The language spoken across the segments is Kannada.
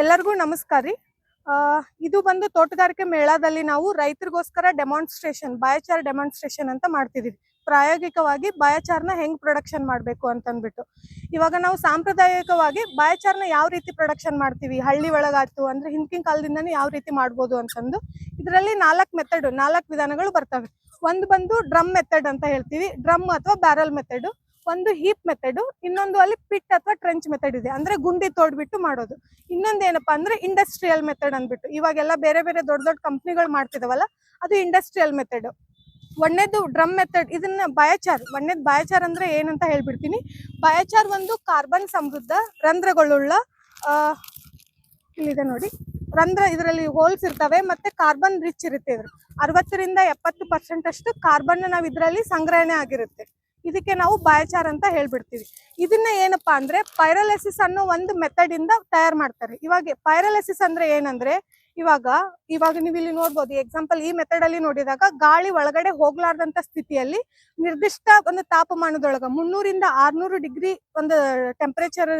ಎಲ್ಲರಿಗೂ ನಮಸ್ಕಾರ ರೀ. ಇದು ಬಂದು ತೋಟಗಾರಿಕೆ ಮೇಳದಲ್ಲಿ ನಾವು ರೈತರಿಗೋಸ್ಕರ ಡೆಮಾನ್ಸ್ಟ್ರೇಷನ್ ಬಯೋಚಾರ್ ಡೆಮಾನ್ಸ್ಟ್ರೇಷನ್ ಅಂತ ಮಾಡ್ತಿದೀವಿ. ಪ್ರಾಯೋಗಿಕವಾಗಿ ಬಾಯಚಾರ್ನ ಹೆಂಗ್ ಪ್ರೊಡಕ್ಷನ್ ಮಾಡಬೇಕು ಅಂತ ಅಂದ್ಬಿಟ್ಟು ಇವಾಗ ನಾವು ಸಾಂಪ್ರದಾಯಿಕವಾಗಿ ಬಾಯಚಾರ್ನ ಯಾವ ರೀತಿ ಪ್ರೊಡಕ್ಷನ್ ಮಾಡ್ತೀವಿ? ಹಳ್ಳಿ ಒಳಗಾಯ್ತು ಅಂದ್ರೆ ಹಿಂದಿನ ಕಾಲದಿಂದನೇ ಯಾವ ರೀತಿ ಮಾಡ್ಬೋದು ಅಂತಂದು ಇದರಲ್ಲಿ ನಾಲ್ಕು ಮೆಥಡ್ ನಾಲ್ಕು ವಿಧಾನಗಳು ಬರ್ತವೆ. ಒಂದು ಬಂದು ಡ್ರಮ್ ಮೆಥಡ್ ಅಂತ ಹೇಳ್ತೀವಿ. ಡ್ರಮ್ ಅಥವಾ ಬ್ಯಾರಲ್ ಮೆಥಡ್ ಒಂದು ಹೀಪ್ ಮೆಥಡ್, ಇನ್ನೊಂದು ಅಲ್ಲಿ ಪಿಟ್ ಅಥವಾ ಟ್ರೆಂಚ್ ಮೆಥಡ್ ಇದೆ. ಅಂದ್ರೆ ಗುಂಡಿ ತೋಡ್ಬಿಟ್ಟು ಮಾಡೋದು. ಇನ್ನೊಂದು ಏನಪ್ಪಾ ಅಂದ್ರೆ ಇಂಡಸ್ಟ್ರಿಯಲ್ ಮೆಥಡ್ ಅಂದ್ಬಿಟ್ಟು. ಇವಾಗೆಲ್ಲ ಬೇರೆ ಬೇರೆ ದೊಡ್ಡ ದೊಡ್ಡ ಕಂಪ್ನಿಗಳು ಮಾಡ್ತಿದಾವಲ್ಲ, ಅದು ಇಂಡಸ್ಟ್ರಿಯಲ್ ಮೆಥಡ್ ಒಣ್ಣೆದು ಡ್ರಮ್ ಮೆಥಡ್ ಇದನ್ನ ಬಯಚಾರ್ ಒಣ್ಣೆದ್ ಬಯಚಾರ್ ಅಂದ್ರೆ ಏನಂತ ಹೇಳ್ಬಿಡ್ತೀನಿ. ಬಯಚಾರ್ ಒಂದು ಕಾರ್ಬನ್ ಸಮೃದ್ಧ, ರಂಧ್ರಗಳುಳ್ಳ ಇಲ್ಲಿದೆ ನೋಡಿ. ರಂಧ್ರ, ಇದರಲ್ಲಿ ಹೋಲ್ಸ್ ಇರ್ತವೆ ಮತ್ತೆ ಕಾರ್ಬನ್ ರಿಚ್ ಇರುತ್ತೆ ಇದ್ರ ಅರವತ್ತರಿಂದ ಎಪ್ಪತ್ತು ಪರ್ಸೆಂಟ್ ಅಷ್ಟು ಕಾರ್ಬನ್ ನಾವು ಇದರಲ್ಲಿ ಸಂಗ್ರಹಣೆ ಆಗಿರುತ್ತೆ. ಇದಕ್ಕೆ ನಾವು ಬಯಚಾರ್ ಅಂತ ಹೇಳ್ಬಿಡ್ತೀವಿ. ಇದನ್ನ ಏನಪ್ಪಾ ಅಂದ್ರೆ ಪೈರಲೆಸಿಸ್ ಅನ್ನೋ ಒಂದು ಮೆಥಡ್ ಇಂದ ತಯಾರು ಮಾಡ್ತಾರೆ. ಇವಾಗ ಪೈರಲೆಸಿಸ್ ಅಂದ್ರೆ ಏನಂದ್ರೆ ಇವಾಗ ಇವಾಗ ನೀವು ಇಲ್ಲಿ ನೋಡ್ಬೋದು ಎಕ್ಸಾಂಪಲ್ ಈ ಮೆಥಡ್ ಅಲ್ಲಿ ನೋಡಿದಾಗ ಗಾಳಿ ಒಳಗಡೆ ಹೋಗ್ಲಾರ್ದಂತ ಸ್ಥಿತಿಯಲ್ಲಿ ನಿರ್ದಿಷ್ಟ ಒಂದು ತಾಪಮಾನದೊಳಗ ಮುನ್ನೂರಿಂದ ಆರ್ನೂರು ಡಿಗ್ರಿ ಒಂದು ಟೆಂಪರೇಚರ್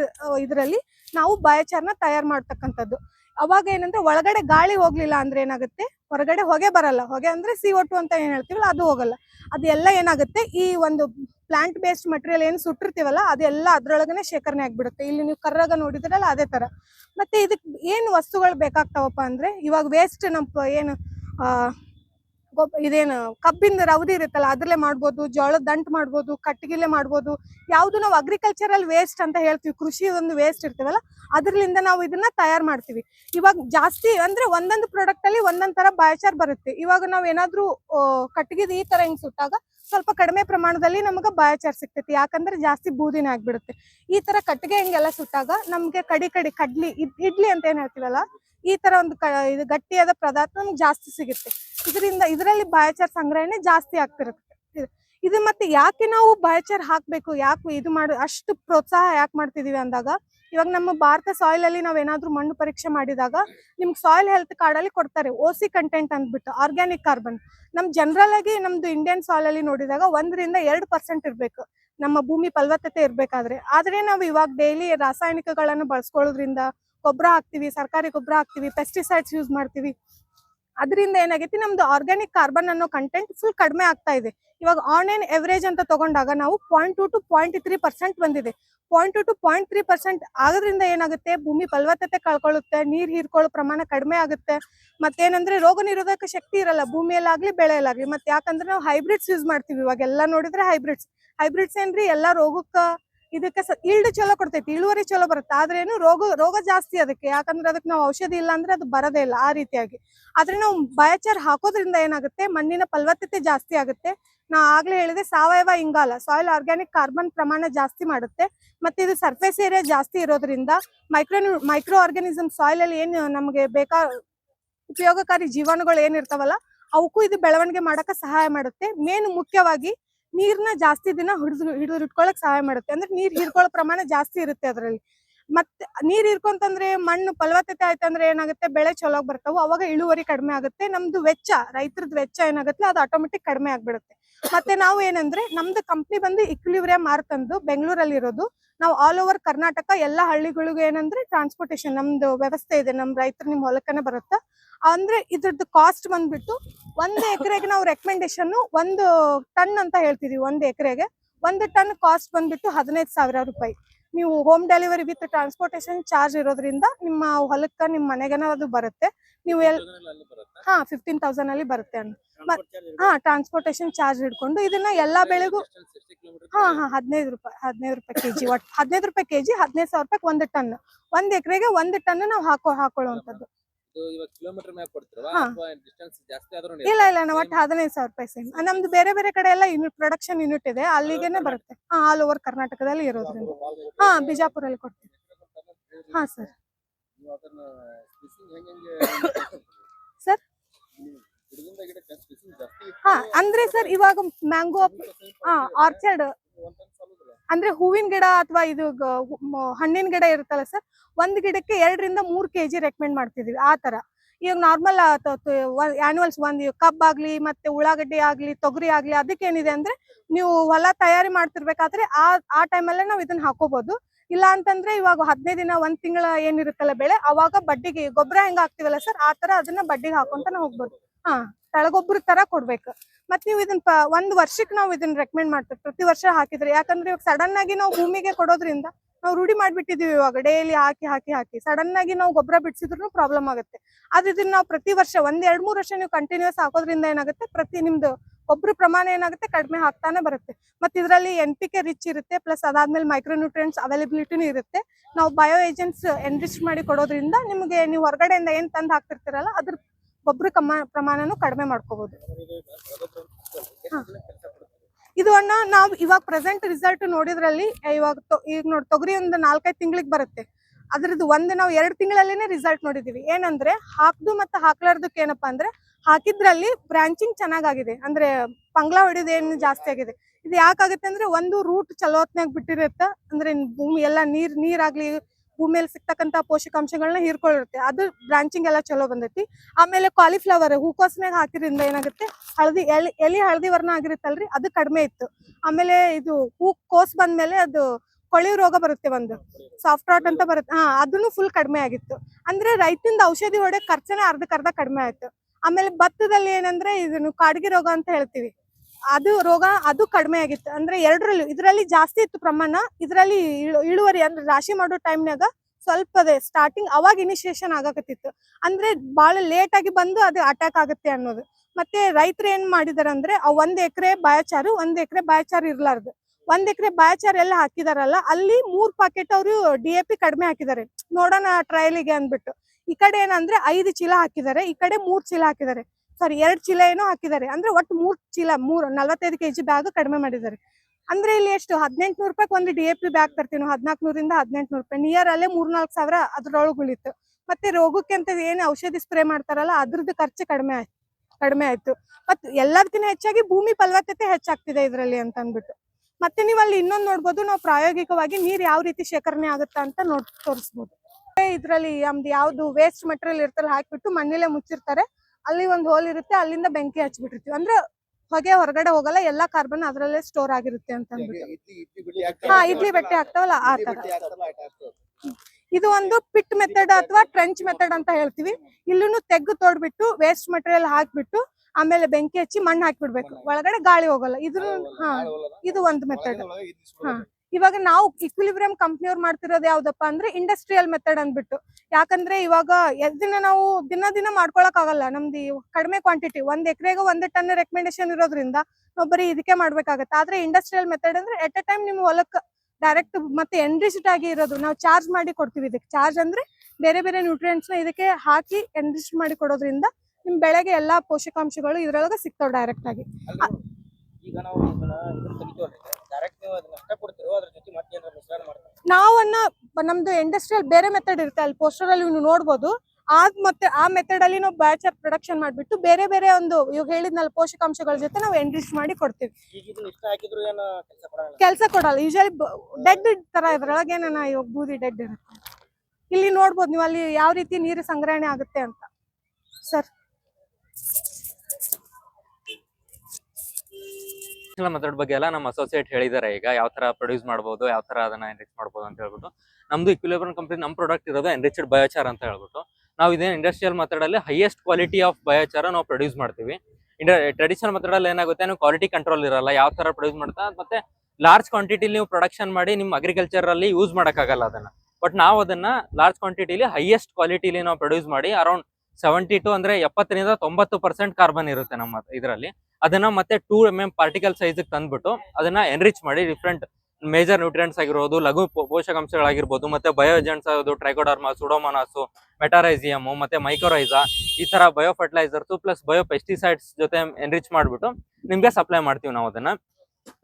ಇದರಲ್ಲಿ ನಾವು ಬಯಚಾರ್ನ ತಯಾರು ಮಾಡ್ತಕ್ಕಂಥದ್ದು. ಅವಾಗ ಏನಂದ್ರೆ ಒಳಗಡೆ ಗಾಳಿ ಹೋಗ್ಲಿಲ್ಲ ಅಂದ್ರೆ ಏನಾಗುತ್ತೆ? ಹೊರಗಡೆ ಹೊಗೆ ಬರಲ್ಲ. ಹೊಗೆ ಅಂದ್ರೆ ಸಿ ಒ ಟು ಅಂತ ಏನು ಹೇಳ್ತೀವಲ್ಲ, ಅದು ಹೋಗಲ್ಲ. ಅದೆಲ್ಲ ಏನಾಗುತ್ತೆ? ಈ ಒಂದು ಪ್ಲಾಂಟ್ ಬೇಸ್ಡ್ ಮಟೀರಿಯಲ್ ಏನು ಸುಟ್ಟಿರ್ತೀವಲ್ಲ, ಅದೆಲ್ಲ ಅದ್ರೊಳಗನೆ ಶೇಖರಣೆ ಆಗ್ಬಿಡುತ್ತೆ. ಇಲ್ಲಿ ನೀವು ಕರ್ರಾಗ ನೋಡಿದ್ರಲ್ಲ, ಅದೇ ತರ. ಮತ್ತೆ ಇದಕ್ಕೆ ಏನು ವಸ್ತುಗಳು ಬೇಕಾಗ್ತಾವಪ್ಪ ಅಂದ್ರೆ, ಇವಾಗ ವೇಸ್ಟ್ ನಮ್ಮ ಏನು ಗೊಬ್ಬ ಇದೇನು, ಕಬ್ಬಿಂದ ರವದಿ ಇರುತ್ತಲ್ಲ, ಅದ್ರಲ್ಲೇ ಮಾಡ್ಬೋದು, ಜೋಳದ ದಂಟು ಮಾಡ್ಬೋದು ಕಟ್ಟಿಗೆಲೆ ಮಾಡ್ಬೋದು, ಯಾವುದು ನಾವು ಅಗ್ರಿಕಲ್ಚರಲ್ ವೇಸ್ಟ್ ಅಂತ ಹೇಳ್ತೀವಿ ಕೃಷಿ ಒಂದು ವೇಸ್ಟ್ ಇರ್ತೀವಲ್ಲ ಅದ್ರಲಿಂದ ನಾವು ಇದನ್ನ ತಯಾರು ಮಾಡ್ತೀವಿ. ಇವಾಗ ಜಾಸ್ತಿ ಅಂದ್ರೆ ಒಂದೊಂದು ಪ್ರಾಡಕ್ಟ್ ಅಲ್ಲಿ ಒಂದೊಂದ್ ತರ ಬಾಯಚಾರ್ ಬರುತ್ತೆ. ಇವಾಗ ನಾವ್ ಏನಾದ್ರೂ ಕಟ್ಟಿಗೆದ ಈ ತರ ಹಿಂಗ್ ಸುಟ್ಟಾಗ ಸ್ವಲ್ಪ ಕಡಿಮೆ ಪ್ರಮಾಣದಲ್ಲಿ ನಮಗೆ ಬಾಯಚಾರ್ ಸಿಗ್ತೈತಿ. ಯಾಕಂದ್ರೆ ಜಾಸ್ತಿ ಬೂದಿನ ಆಗ್ಬಿಡುತ್ತೆ. ಈ ತರ ಕಟ್ಟಿಗೆ ಹಿಂಗೆಲ್ಲ ಸುಟ್ಟಾಗ ನಮ್ಗೆ ಕಡಿ ಕಡಿ ಕಡ್ಲಿ ಇಡ್ಲಿ ಅಂತ ಏನ್ ಹೇಳ್ತೀವಲ್ಲ, ಈ ತರ ಒಂದು ಇದು ಗಟ್ಟಿಯಾದ ಪದಾರ್ಥ ನಮ್ಗೆ ಜಾಸ್ತಿ ಸಿಗುತ್ತೆ. ಇದರಿಂದ, ಇದರಲ್ಲಿ ಬಾಯಚಾರ್ ಸಂಗ್ರಹಣೆ ಜಾಸ್ತಿ ಆಗ್ತಿರುತ್ತೆ. ಇದು ಮತ್ತೆ ಯಾಕೆ ನಾವು ಬಾಯಚಾರ್ ಹಾಕ್ಬೇಕು? ಯಾಕೆ ಇದು ಮಾಡ, ಅಷ್ಟು ಪ್ರೋತ್ಸಾಹ ಯಾಕೆ ಮಾಡ್ತಿದೀವಿ ಅಂದಾಗ ಇವಾಗ ನಮ್ಮ ಭಾರತ ಸಾಯಿಲ್ ಅಲ್ಲಿ ನಾವ್ ಏನಾದ್ರು ಮಣ್ಣು ಪರೀಕ್ಷೆ ಮಾಡಿದಾಗ ನಿಮ್ಗೆ ಸಾಯಿಲ್ ಹೆಲ್ತ್ ಕಾರ್ಡ್ ಅಲ್ಲಿ ಕೊಡ್ತಾರೆ ಓಸಿ ಕಂಟೆಂಟ್ ಅಂದ್ಬಿಟ್ಟು ಆರ್ಗ್ಯಾನಿಕ್ ಕಾರ್ಬನ್ ನಮ್ ಜನರಲ್ ಆಗಿ ನಮ್ದು ಇಂಡಿಯನ್ ಸಾಯಿಲ್ ಅಲ್ಲಿ ನೋಡಿದಾಗ ಒಂದರಿಂದ ಎರಡು ಪರ್ಸೆಂಟ್ ಇರ್ಬೇಕು. ನಮ್ಮ ಭೂಮಿ ಫಲವತ್ತತೆ ಇರ್ಬೇಕಾದ್ರೆ. ಆದ್ರೆ ನಾವು ಇವಾಗ ಡೈಲಿ ರಾಸಾಯನಿಕಗಳನ್ನು ಬಳಸ್ಕೊಳ್ಳೋದ್ರಿಂದ ಗೊಬ್ಬರ ಹಾಕ್ತಿವಿ, ಸರ್ಕಾರಿ ಗೊಬ್ಬರ ಹಾಕ್ತಿವಿ ಪೆಸ್ಟಿಸೈಡ್ಸ್ ಯೂಸ್ ಮಾಡ್ತೀವಿ. ಅದರಿಂದ ಏನಾಗೈತಿ ನಮ್ದು ಆರ್ಗ್ಯಾನಿಕ್ ಕಾರ್ಬನ್ ಅನ್ನೋ ಕಂಟೆಂಟ್ ಫುಲ್ ಕಡಿಮೆ ಆಗ್ತಾ ಇದೆ. ಇವಾಗ ಆನ್ಲೈನ್ ಆನ್ ಎವರೇಜ್ ಅಂತ ತಗೊಂಡಾಗ ನಾವು point two to point three percent ಬಂದಿದೆ. Point two to point three percent ಆಗೋದ್ರಿಂದ ಏನಾಗುತ್ತೆ? ಭೂಮಿ ಫಲವತ್ತತೆ ಕಳ್ಕೊಳ್ಳುತ್ತೆ, ನೀರು ಹೀರ್ಕೊಳ್ಳೋ ಪ್ರಮಾಣ ಕಡಿಮೆ ಆಗುತ್ತೆ. ಮತ್ತೇನಂದ್ರೆ ರೋಗ ನಿರೋಧಕ ಶಕ್ತಿ ಇರಲ್ಲ, ಭೂಮಿಯಲ್ಲಾಗ್ಲಿ ಬೆಳೆಯಲ್ಲಾಗ್ಲಿ. ಮತ್ತೆ ಯಾಕಂದ್ರೆ ನಾವು ಹೈಬ್ರಿಡ್ಸ್ ಯೂಸ್ ಮಾಡ್ತೀವಿ. ಇವಾಗ ಎಲ್ಲ ನೋಡಿದ್ರೆ ಹೈಬ್ರಿಡ್ಸ್ ಹೈಬ್ರಿಡ್ಸ್ ಏನ್ರಿ? ಎಲ್ಲಾ ರೋಗಕ್ಕ ಇದಕ್ಕೆ ಇಲ್ಡ್ ಚಲೋ ಕೊಡ್ತೈತಿ, ಇಳುವರಿ ಚಲೋ ಬರುತ್ತೆ. ಆದ್ರೆ ಏನು ರೋಗ ರೋಗ ಜಾಸ್ತಿ ಅದಕ್ಕೆ. ಯಾಕಂದ್ರೆ ಅದಕ್ಕೆ ನಾವು ಔಷಧಿ ಇಲ್ಲ ಅಂದ್ರೆ ಅದು ಬರೋದೇ ಇಲ್ಲ ಆ ರೀತಿಯಾಗಿ. ಆದ್ರೆ ನಾವು ಬಯಚಾರ್ ಹಾಕೋದ್ರಿಂದ ಏನಾಗುತ್ತೆ? ಮಣ್ಣಿನ ಫಲವತ್ತತೆ ಜಾಸ್ತಿ ಆಗುತ್ತೆ. ನಾ ಆಗ್ಲೇ ಹೇಳಿದೆ, ಸಾವಯವ ಇಂಗಾಲ ಸಾಯಿಲ್ ಆರ್ಗ್ಯಾನಿಕ್ ಕಾರ್ಬನ್ ಪ್ರಮಾಣ ಜಾಸ್ತಿ ಮಾಡುತ್ತೆ. ಮತ್ತೆ ಇದು ಸರ್ಫೇಸ್ ಏರಿಯಾ ಜಾಸ್ತಿ ಇರೋದ್ರಿಂದ ಮೈಕ್ರೋ ಮೈಕ್ರೋ ಆರ್ಗ್ಯಾನಿಸಮ್ ಸಾಯಿಲ್ ಅಲ್ಲಿ ಏನು ನಮಗೆ ಬೇಕಾ, ಉಪಯೋಗಕಾರಿ ಜೀವಾಣುಗಳು ಏನಿರ್ತಾವಲ್ಲ, ಅವಕ್ಕೂ ಇದು ಬೆಳವಣಿಗೆ ಮಾಡಕ್ಕೆ ಸಹಾಯ ಮಾಡುತ್ತೆ. ಮೇನ್ ಮುಖ್ಯವಾಗಿ ನೀರ್ನ ಜಾಸ್ತಿ ದಿನ ಹಿಡಿದು ಹಿಡಿದು ಇಟ್ಕೊಳಕ್ ಸಹಾಯ ಮಾಡುತ್ತೆ. ಅಂದ್ರೆ ನೀರ್ ಹೀರ್ಕೊಳ್ಳೋ ಪ್ರಮಾಣ ಜಾಸ್ತಿ ಇರುತ್ತೆ ಅದರಲ್ಲಿ. ಮತ್ತೆ ನೀರ್ ಹೀರ್ಕೊಂತಂದ್ರೆ ಮಣ್ಣು ಫಲವತ್ತತೆ ಆಯ್ತಂದ್ರೆ ಏನಾಗುತ್ತೆ? ಬೆಳೆ ಚಲೋ ಬರ್ತಾವು. ಅವಾಗ ಇಳುವರಿ ಕಡಿಮೆ ಆಗುತ್ತೆ. ನಮ್ದು ವೆಚ್ಚ, ರೈತರದ್ ವೆಚ್ಚ ಏನಾಗುತ್ತೆ ಅದು ಆಟೋಮೆಟಿಕ್ ಕಡಿಮೆ ಆಗ್ಬಿಡುತ್ತೆ. ಮತ್ತೆ ನಾವು ಏನಂದ್ರೆ ನಮ್ದು ಕಂಪ್ನಿ ಬಂದು ಇಕ್ಲಿವ್ರೆ ಮಾರ್ತಂದು ಬೆಂಗಳೂರಲ್ಲಿ ಇರೋದು. ನಾವು ಆಲ್ ಓವರ್ ಕರ್ನಾಟಕ ಎಲ್ಲಾ ಹಳ್ಳಿಗಳಿಗೂ ಏನಂದ್ರೆ ಟ್ರಾನ್ಸ್ಪೋರ್ಟೇಶನ್ ನಮ್ದು ವ್ಯವಸ್ಥೆ ಇದೆ, ನಮ್ ರೈತರು ನಿಮ್ ಹೊಲಕ್ಕನೆ ಬರುತ್ತಾ? ಅಂದ್ರೆ ಇದ್ರದ್ದು ಕಾಸ್ಟ್ ಬಂದ್ಬಿಟ್ಟು ಒಂದು ಎಕರೆಗೆ ನಾವು ರೆಕಮೆಂಡೇಶನ್ ಒಂದು ಟನ್ ಅಂತ ಹೇಳ್ತಿದೀವಿ, ಒಂದು ಎಕರೆಗೆ. ಒಂದು ಟನ್ ಕಾಸ್ಟ್ ಬಂದ್ಬಿಟ್ಟು ಹದಿನೈದು ಸಾವಿರ ರೂಪಾಯಿ. ನೀವು home delivery with transportation charge ಇರೋದ್ರಿಂದ ನಿಮ್ಮ ಹೊಲಕ್ಕ ನಿಮ್ಮ ಮನೆಗನ ಅದು ಬರುತ್ತೆ. ನೀವು ಎಲ್ ಹಾ ಫಿಫ್ಟೀನ್ ತೌಸಂಡ್ ಅಲ್ಲಿ ಬರುತ್ತೆ ಅಣ್ಣ ಹಾ ಟ್ರಾನ್ಸ್ಪೋರ್ಟೇಶನ್ ಚಾರ್ಜ್ ಹಿಡ್ಕೊಂಡು ಇದನ್ನ ಎಲ್ಲಾ ಬೆಳೆಗೂ ಹಾ ಹಾ, ಹದಿನೈದು ರೂಪಾಯಿ ಹದಿನೈದು ರೂಪಾಯಿ ಕೆಜಿ. ಒಟ್ಟು ಹದಿನೈದು ರೂಪಾಯಿ ಕೆಜಿ, ಹದಿನೈದು ಸಾವಿರ ರೂಪಾಯಿ ಒಂದು ಟನ್. ಒಂದ್ ಎಕರೆಗೆ ಒಂದು ಟನ್ ನಾವು ಹಾಕೋ ಹಾಕೊಳ್ಳುವಂಥದ್ದು. ಇಲ್ಲ ಇಲ್ಲ ನಾವು ಒಟ್ಟು ಹದಿನೈದು ಸಾವಿರ ರೂಪಾಯಿ ಸೇಮ್ ನಮ್ದು ಬೇರೆ ಬೇರೆ ಕಡೆ ಎಲ್ಲ ಯೂನಿಟ್ ಪ್ರೊಡಕ್ಷನ್ ಯೂನಿಟ್ ಇದೆ. ಅಲ್ಲಿಗೆನೆ ಬರುತ್ತೆ. ಹಾ ಆಲ್ ಓವರ್ ಕರ್ನಾಟಕದಲ್ಲಿ ಇರೋದ್ರಿಂದ. ಹಾ ಬಿಜಾಪುರಲ್ಲಿ ಕೊಡ್ತೀವಿ. ಹಾ ಸರ್. ಸರ್? ಹಾ ಅಂದ್ರೆ ಸರ್ ಇವಾಗ ಮ್ಯಾಂಗೋ ಹಾ ಆರ್ಚರ್ಡ್ ಅಂದ್ರೆ ಹೂವಿನ ಗಿಡ ಅಥವಾ ಇದು ಹಣ್ಣಿನ ಗಿಡ ಇರುತ್ತಲ್ಲ ಸರ್, ಒಂದ್ ಗಿಡಕ್ಕೆ ಎರಡರಿಂದ ಮೂರ್ ಕೆಜಿ ರೆಕಮೆಂಡ್ ಮಾಡ್ತಿದೀವಿ, ಆ ತರ ಇವಾಗ ನಾರ್ಮಲ್ ಆನ್ಯುವಲ್ಸ್ ಒಂದ್ ಕಬ್ ಆಗ್ಲಿ, ಮತ್ತೆ ಉಳ್ಳಾಗಡ್ಡಿ ಆಗ್ಲಿ, ತೊಗರಿ ಆಗ್ಲಿ, ಅದಕ್ಕೆ ಏನಿದೆ ಅಂದ್ರೆ ನೀವು ಹೊಲ ತಯಾರಿ ಮಾಡ್ತಿರ್ಬೇಕಾದ್ರೆ ಆ ಆ ಟೈಮಲ್ಲೇ ನಾವು ಇದನ್ನ ಹಾಕೋಬಹುದು ಇಲ್ಲ ಅಂತಂದ್ರೆ ಇವಾಗ ಹದಿನೈದು ದಿನ, ಒಂದ್ ತಿಂಗಳ ಏನಿರುತ್ತಲ್ಲ ಬೆಳೆ, ಅವಾಗ ಬಡ್ಡಿಗೆ, ಗೊಬ್ಬರ ಹೆಂಗ್ ಹಾಕ್ತಿವಲ್ಲ ಸರ್, ಆ ತರ ಅದನ್ನ ಬಡ್ಡಿಗೆ ಹಾಕೊಂತಾನೆ ಹೋಗ್ಬೋದು. ಹಾ, ತಳಗೊಬ್ಬರ ತರ ಕೊಡ್ಬೇಕು. ಮತ್ ನೀವು ಇದನ್ನ ಪ- ಒಂದ್ ವರ್ಷಕ್ಕೆ ನಾವು ಇದನ್ನ ರೆಕಮೆಂಡ್ ಮಾಡ್ತೀವಿ. ಪ್ರತಿ ವರ್ಷ ಹಾಕಿದ್ರೆ. ಯಾಕಂದ್ರೆ ಇವಾಗ ಸಡನ್ ಆಗಿ ನಾವು ಭೂಮಿಗೆ ಕೊಡೋದ್ರಿಂದ ನಾವು ರೂಢಿ ಮಾಡ್ಬಿಟ್ಟಿದೀವಿ ಇವಾಗ. ಡೈಲಿ ಹಾಕಿ ಹಾಕಿ ಹಾಕಿ. ಸಡನ್ ಆಗಿ ನಾವು ಗೊಬ್ಬರ ಬಿಡಿಸಿದ್ರು ಪ್ರಾಬ್ಲಮ್ ಆಗುತ್ತೆ. ಆದ್ರೆ ಇದನ್ನ ನಾವು ಪ್ರತಿ ವರ್ಷ ಒಂದ್, ಎರಡ್, ಮೂರ್ ವರ್ಷ ನೀವು ಕಂಟಿನ್ಯೂಸ್ ಹಾಕೋದ್ರಿಂದ ಏನಾಗುತ್ತೆ? ಪ್ರತಿ ನಿಮ್ದು ಗೊಬ್ಬರ ಪ್ರಮಾಣ ಏನಾಗುತ್ತೆ? ಕಡಿಮೆ ಹಾಕ್ತಾನೆ ಬರುತ್ತೆ. ಮತ್ತೆ ಇದರಲ್ಲಿ ಎನ್ ಪಿ ಕೆ ರಿಚ್ ಇರುತ್ತೆ. ಪ್ಲಸ್ ಅದಾದ್ಮೇಲೆ ಮೈಕ್ರೋನ್ಯೂಟ್ರಿಯೆಂಟ್ಸ್ ಅವೈಲಬಿಲಿಟಿನೂ ಇರುತ್ತೆ. ನಾವು ಬಯೋ ಏಜೆಂಟ್ಸ್ ಎನ್ರಿಚ್ ಮಾಡಿ ಕೊಡೋದ್ರಿಂದ ನಿಮಗೆ ನೀವು ಹೊರಗಡೆಯಿಂದ ಏನ್ ತಂದು ಹಾಕ್ತಿರ್ತೀರಲ್ಲ, ಅದ್ರ ಕಮ್ಮ ಪ್ರಮಾಣನೂ ಕಡಿಮೆ ಮಾಡ್ಕೋಬಹುದು. ಇದು ಅಣ್ಣ, ನಾವು ಇವಾಗ ಪ್ರೆಸೆಂಟ್ ರಿಸಲ್ಟ್ ನೋಡಿದ್ರಲ್ಲಿ ಇವಾಗ ಈಗ ನೋಡಿ, ತೊಗರಿ ಒಂದು ನಾಲ್ಕೈದು ತಿಂಗಳಿಗೆ ಬರುತ್ತೆ. ಅದ್ರದ್ದು ಒಂದು ನಾವು ಎರಡು ತಿಂಗಳಲ್ಲೇನೆ ರಿಸಲ್ಟ್ ನೋಡಿದೀವಿ. ಏನಂದ್ರೆ, ಹಾಕ್ದು ಮತ್ತೆ ಹಾಕ್ಲಾರ್ದಕ್ಕೆ ಏನಪ್ಪಾ ಅಂದ್ರೆ, ಹಾಕಿದ್ರಲ್ಲಿ ಬ್ರಾಂಚಿಂಗ್ ಚೆನ್ನಾಗಾಗಿದೆ. ಅಂದ್ರೆ, ಪಂಗ್ಲ ಹೊಡಿದ ಏನು ಜಾಸ್ತಿ ಆಗಿದೆ. ಇದು ಯಾಕಾಗುತ್ತೆ ಅಂದ್ರೆ, ಒಂದು ರೂಟ್ ಚಲೋತ್ನಾಗ ಬಿಟ್ಟಿರುತ್ತೆ. ಅಂದ್ರೆ ಭೂಮಿ ಎಲ್ಲ ನೀರ್ ನೀರಾಗ್ಲಿ ಭೂಮಿಯಲ್ಲಿ ಸಿಗ್ತಕ್ಕಂತ ಪೋಷಕಾಂಶಗಳನ್ನ ಹೀರ್ಕೊಳ್ಳಿರುತ್ತೆ ಅದು ಬ್ರಾಂಚಿಂಗ್ ಎಲ್ಲ ಚಲೋ ಬಂದೈತಿ. ಆಮೇಲೆ ಕಾಲಿಫ್ಲವರ್ ಹೂಕೋಸ್ನಾಗ ಹಾಕಿದ್ರಿಂದ ಏನಾಗುತ್ತೆ? ಹಳದಿ ಎಲಿ ಎಲಿ ಹಳದಿ ವರ್ಣ ಆಗಿರುತ್ತಲ್ರಿ, ಅದು ಕಡಿಮೆ ಇತ್ತು. ಆಮೇಲೆ ಇದು ಹೂ ಕೋಸ್ ಬಂದ್ಮೇಲೆ ಅದು ಕೊಳಿ ರೋಗ ಬರುತ್ತೆ ಒಂದು. ಸಾಫ್ಟ್ ರಾಟ್ ಅಂತ ಬರುತ್ತೆ. ಹಾ, ಅದನ್ನು ಫುಲ್ ಕಡಿಮೆ ಆಗಿತ್ತು. ಅಂದ್ರೆ ರೈತಿಂದ ಔಷಧಿ ಹೊಡೆ ಖರ್ಚನೇ ಅರ್ಧಕ್ಕರ್ಧ ಕಡಿಮೆ ಆಯ್ತು. ಆಮೇಲೆ ಭತ್ತದಲ್ಲಿ ಏನಂದ್ರೆ ಇದನ್ನು ಕಾಡ್ಗಿ ರೋಗ ಅಂತ ಹೇಳ್ತೀವಿ. ಅದು ರೋಗ ಅದು ಕಡಿಮೆ ಆಗಿತ್ತು. ಅಂದ್ರೆ ಎರಡರಲ್ಲಿ, ಇದರಲ್ಲಿ ಜಾಸ್ತಿ ಇತ್ತು ಪ್ರಮಾಣ. ಇದರಲ್ಲಿ ಇಳುವರಿ ಅಂದ್ರೆ ರಾಶಿ ಮಾಡೋ ಟೈಮ್ನಾಗ ಸ್ವಲ್ಪ ಅದೇ ಸ್ಟಾರ್ಟಿಂಗ್ ಅವಾಗ ಇನಿಷಿಯೇಷನ್ ಆಗಕತ್ತಿತ್ತು. ಅಂದ್ರೆ ಬಹಳ ಲೇಟ್ ಆಗಿ ಬಂದು ಅದು ಅಟ್ಯಾಕ್ ಆಗುತ್ತೆ ಅನ್ನೋದು. ಮತ್ತೆ ರೈತರು ಏನ್ ಮಾಡಿದಾರೆ ಅಂದ್ರೆ ಆ ಒಂದ್ ಎಕರೆ ಬಾಯಚಾರು, ಒಂದ್ ಎಕರೆ ಬಾಯಚಾರು ಇರ್ಲಾರ್ದು. ಒಂದ್ ಎಕರೆ ಬಾಯಚಾರ ಎಲ್ಲ ಹಾಕಿದಾರಲ್ಲ, ಅಲ್ಲಿ ಮೂರ್ ಪಾಕೆಟ್ ಅವರು ಡಿ ಎ ಪಿ ಕಡಿಮೆ ಹಾಕಿದ್ದಾರೆ ನೋಡೋಣ ಟ್ರಯಲಿಗೆ ಅಂದ್ಬಿಟ್ಟು. ಈ ಕಡೆ ಏನಂದ್ರೆ ಐದು ಚೀಲ ಹಾಕಿದ್ದಾರೆ ಈ ಕಡೆ ಮೂರ್ ಚೀಲ ಹಾಕಿದ್ದಾರೆ ಸಾರಿ ಎರಡು ಚೀಲ ಏನೋ ಹಾಕಿದ್ದಾರೆ. ಅಂದ್ರೆ ಒಟ್ಟು ಮೂರ್ ಚೀಲ, ಮೂರ್, ನಲ್ವತ್ತೈದು ಕೆಜಿ ಬ್ಯಾಗ್ ಕಡಿಮೆ ಮಾಡಿದ್ದಾರೆ. ಅಂದ್ರೆ ಇಲ್ಲಿ ಎಷ್ಟು? ಹದಿನೆಂಟುನೂರು ರೂಪಾಯಿ ಒಂದು ಡಿ ಎ ಪಿ ಬ್ಯಾಗ್ ತರ್ತೀವಿ ನಾವು ಹದಿನಾಲ್ಕುನೂರಿಂದ ಹದಿನೆಂಟುನೂರು ರೂಪಾಯಿ. ನಿಯರ್ ಅಲ್ಲೇ ಮೂರ್ನಾಲ್ಕು ಸಾವಿರ ಅದ್ರೊಳಗೆ ಉಳಿತು ಮತ್ತೆ ರೋಗಕ್ಕೆ ಅಂತ ಏನು ಔಷಧಿ ಸ್ಪ್ರೇ ಮಾಡ್ತಾರಲ್ಲ, ಅದ್ರದ್ದು ಖರ್ಚು ಕಡಿಮೆ ಆಯ್ತು ಕಡಿಮೆ ಆಯ್ತು. ಮತ್ ಎಲ್ಲದಕ್ಕಿಂತ ಹೆಚ್ಚಾಗಿ ಭೂಮಿ ಫಲವತ್ತತೆ ಹೆಚ್ಚಾಗ್ತಿದೆ ಇದರಲ್ಲಿ ಅಂತ ಅಂದ್ಬಿಟ್ಟು ಮತ್ತೆ ನೀವು ಅಲ್ಲಿ ಇನ್ನೊಂದು ನೋಡ್ಬೋದು, ನಾವು ಪ್ರಾಯೋಗಿಕವಾಗಿ ನೀರ್ ಯಾವ ರೀತಿ ಶೇಖರಣೆ ಆಗುತ್ತಾ ಅಂತ ನೋಡ್, ತೋರಿಸ್ಬೋದು. ಇದ್ರಲ್ಲಿ ನಮ್ದು ಯಾವ್ದು ವೇಸ್ಟ್ ಮೆಟೀರಿಯಲ್ ಇರ್ತಲ್ಲ, ಹಾಕಿಬಿಟ್ಟು ಮಣ್ಣಲ್ಲೇ ಮುಚ್ಚಿರ್ತಾರೆ. ಅಲ್ಲಿ ಒಂದು ಹೋಲ್ ಇರುತ್ತೆ ಅಲ್ಲಿಂದ ಬೆಂಕಿ ಹಚ್ಬಿಟ್ಟಿರ್ತೀವಿ. ಅಂದ್ರೆ ಹೊಗೆ ಹೊರಗಡೆ ಹೋಗಲ್ಲ ಎಲ್ಲಾ ಕಾರ್ಬನ್ ಅದರಲ್ಲೇ ಸ್ಟೋರ್ ಆಗಿರುತ್ತೆ ಅಂತ ಅಂದ್ಬಿಟ್ಟು. ಹಾ ಇಡ್ಲಿ ಬಟ್ಟೆ ಆಗ್ತಾವಲ್ಲ ಆ ತರ. ಇದು ಒಂದು ಪಿಟ್ ಮೆಥಡ್ ಅಥವಾ ಟ್ರೆಂಚ್ ಮೆಥಡ್ ಅಂತ ಹೇಳ್ತೀವಿ. ಇಲ್ಲೂ ತೆಗ್ಗು ತೋಡ್ಬಿಟ್ಟು ವೇಸ್ಟ್ ಮೆಟೀರಿಯಲ್ ಹಾಕ್ಬಿಟ್ಟು ಆಮೇಲೆ ಬೆಂಕಿ ಹಚ್ಚಿ ಮಣ್ಣು ಹಾಕ್ಬಿಡ್ಬೇಕು. ಒಳಗಡೆ ಗಾಳಿ ಹೋಗಲ್ಲ. ಇದ್ರ ಹಾ ಇದು ಒಂದು ಮೆಥಡ್ ಹಾ. ಇವಾಗ ನಾವು ಇಕ್ವಿಲಿಬ್ರಿಯಂ ಕಂಪ್ನಿಯವ್ರು ಮಾಡ್ತಿರೋದು ಯಾವ್ದಪ್ಪ ಅಂದ್ರೆ ಇಂಡಸ್ಟ್ರಿಯಲ್ ಮೆಥಡ್ ಅಂದ್ಬಿಟ್ಟು. ಯಾಕಂದ್ರೆ ಇವಾಗ ದಿನ ನಾವು ದಿನ ದಿನ ಮಾಡ್ಕೊಳಕ್ ಆಗಲ್ಲ ನಮ್ದು ಕಡಿಮೆ ಕ್ವಾಂಟಿಟಿ ಒಂದ್ ಎಕರೆಗೆ ಒಂದ್ ಟನ್ ರೆಕಮೆಂಡೇಶನ್ ಇರೋದ್ರಿಂದ ನಾವು ಬರೀ ಇದಕ್ಕೆ ಮಾಡ್ಬೇಕಾಗತ್ತೆ. ಆದ್ರೆ ಇಂಡಸ್ಟ್ರಿಯಲ್ ಮೆಥಡ್ ಅಂದ್ರೆ ಎಟ್ ಎ ಟೈಮ್ ನಿಮ್ ಹೊಲಕ್ ಡೈರೆಕ್ಟ್ ಮತ್ತೆ ಎನ್ರಿಚ್ಡ್ ಆಗಿ ಇರೋದು. ನಾವು ಚಾರ್ಜ್ ಮಾಡಿ ಕೊಡ್ತೀವಿ ಇದಕ್ಕೆ. ಚಾರ್ಜ್ ಅಂದ್ರೆ ಬೇರೆ ಬೇರೆ ನ್ಯೂಟ್ರಿಯೆಂಟ್ಸ್ನ ಇದಕ್ಕೆ ಹಾಕಿ ಎನ್ರಿಚ್ ಮಾಡಿ ಕೊಡೋದ್ರಿಂದ ನಿಮ್ ಬೆಳೆಗೆ ಎಲ್ಲಾ ಪೋಷಕಾಂಶಗಳು ಇದ್ರೊಳಗೆ ಸಿಗ್ತಾವ್ ಡೈರೆಕ್ಟ್ ಆಗಿ. ಈಗ ನಾವು ಇದನ್ನ ಇದನ್ನ ತೆಗಿತೀವಲ್ಲ ಡೈರೆಕ್ಟ್ ನೀವು ಅದನ್ನ ಅಷ್ಟೇ ಕೊಡ್ತೀರೋ ಅದ್ರ ಜೊತೆ ಮತ್ತೆ ಏನಾರ ಮಿಶ್ರಣ ಮಾಡ್ತೀವಿ ನಾವನ್ನ ನಮ್ದು ಇಂಡಸ್ಟ್ರಿಯಲ್ ಬೇರೆ ಮೆಥಡ್ ಇರುತ್ತೆ. ಅಲ್ಲಿ ಪೋಸ್ಟರ್ ಅಲ್ಲಿ ನೀವು ನೋಡ್ಬೋದು. ಆ ಮತ್ತೆ ಆ ಮೆಥಡ್ ಅಲ್ಲಿ ನಾವು ಬ್ಯಾಚರ್ ಪ್ರೊಡಕ್ಷನ್ ಮಾಡಿಬಿಟ್ಟು ಬೇರೆ ಬೇರೆ ಒಂದು ಇವಾಗ ಹೇಳಿದ್ನಲ್ಲಿ ಪೋಷಕಾಂಶಗಳ ಜೊತೆ ನಾವು ಎನ್ರಿಚ್ ಮಾಡಿ ಕೊಡ್ತೀವಿ. ಕೆಲಸ ಕೊಡಲ್ಲ? ಯೂಶಲಿ ಡೆಡ್ ತರ ಇದ್ರೊಳಗೆ ಏನಾನ ಇವಾಗ ಬೂದಿ ಡೆಡ್ ಇರುತ್ತೆ. ಇಲ್ಲಿ ನೋಡ್ಬೋದು ನೀವು ಅಲ್ಲಿ ಯಾವ ರೀತಿ ನೀರು ಸಂಗ್ರಹಣೆ ಆಗುತ್ತೆ ಅಂತ. ಸರ್. ಮೆಥಡ್ ಬಗ್ಗೆ ಎಲ್ಲ ನಮ್ಮ ಅಸೋಸಿಯೇಟ್ ಹೇಳಿದ್ದಾರೆ. ಈಗ ಯಾವ ತರ ಪ್ರೊಡ್ಯೂಸ್ ಮಾಡಬಹುದು ಯಾವ ತರ ಅದನ್ನ ಎನ್ರಿಚ್ ಮಾಡಬಹುದು ಅಂತ ಹೇಳ್ಬಿಟ್ಟು. ನಮ್ದು ಇಕ್ವಿಲಿಬ್ರನ್ ಕಂಪನಿ ನಮ್ಮ ಪ್ರಾಡಕ್ಟ್ ಇರೋದು ಎನ್ರಿಚ್ಡ್ ಬಯೋಚಾರ್ ಅಂತ ಹೇಳ್ಬಿಟ್ಟು. ನಾವು ಇದೇ ಇಂಡಸ್ಟ್ರಿಯಲ್ ಮೆಥಡ್ ಅಲ್ಲಿ ಹೈಯೆಸ್ಟ್ ಕ್ವಾಲಿಟಿ ಆಫ್ ಬಯೋಚಾರ ನಾವು ಪ್ರೊಡ್ಯೂಸ್ ಮಾಡ್ತೀವಿ. ಟ್ರೆಡಿಷನಲ್ ಮೆಥಡ್ ಅಲ್ಲಿ ಏನಾಗುತ್ತೆ? ನೀವು ಕ್ವಾಲಿಟಿ ಕಂಟ್ರೋಲ್ ಇರಲ್ಲ. ಯಾವ ತರ ಪ್ರೊಡ್ಯೂಸ್ ಮಾಡ್ತಾ, ಮತ್ತೆ ಲಾರ್ಜ್ ಕ್ವಾಂಟಿಟಿಲಿ ನೀವು ಪ್ರೊಡಕ್ಷನ್ ಮಾಡಿ ನಿಮ್ಮ ಅಗ್ರಿಕಲ್ಚರ್ ಅಲ್ಲಿ ಯೂಸ್ ಮಾಡೋಕ್ಕಾಗಲ್ಲ ಅದನ್ನ. ಬಟ್ ನಾವು ಅದನ್ನ ಲಾರ್ಜ್ ಕ್ವಾಂಟಿಟಿಲಿ ಹೈಯೆಸ್ಟ್ ಕ್ವಾಲಿಟಿಲಿ ನಾವು ಪ್ರೊಡ್ಯೂಸ್ ಮಾಡಿ ಅರೌಂಡ್ ಸೆವೆಂಟಿ ಟು ಅಂದ್ರೆ ಎಪ್ಪತ್ತರಿಂದ ತೊಂಬತ್ತು ಪರ್ಸೆಂಟ್ ಕಾರ್ಬನ್ ಇರುತ್ತೆ ನಮ್ಮ ಇದರಲ್ಲಿ. ಅದನ್ನ ಮತ್ತೆ two M M particle size ತಂದ್ಬಿಟ್ಟು ಅದನ್ನ ಎನ್ರಿಚ್ ಮಾಡಿ ಡಿಫ್ರೆಂಟ್ ಮೇಜರ್ ನ್ಯೂಟ್ರಿಯೆಂಟ್ಸ್ ಆಗಿರ್ಬೋದು, ಲಘು ಪೋಷಕಾಂಶಗಳಾಗಿರ್ಬೋದು, ಮತ್ತೆ ಆಗೋದು ಟ್ರೈಕೋಡರ್ಮಾ ಸುಡೋಮೋನಾಸು ಮೆಟಾರೈಸಿಯಮು ಮತ್ತೆ ಮೈಕ್ರೋರೈಸಾ ಈ ತರ bio fertilisers plus bio pesticides ಜೊತೆ ಎನ್ರಿಚ್ ಮಾಡ್ಬಿಟ್ಟು ನಿಮ್ಗೆ ಸಪ್ಲೈ ಮಾಡ್ತೀವಿ ನಾವು ಅದನ್ನ.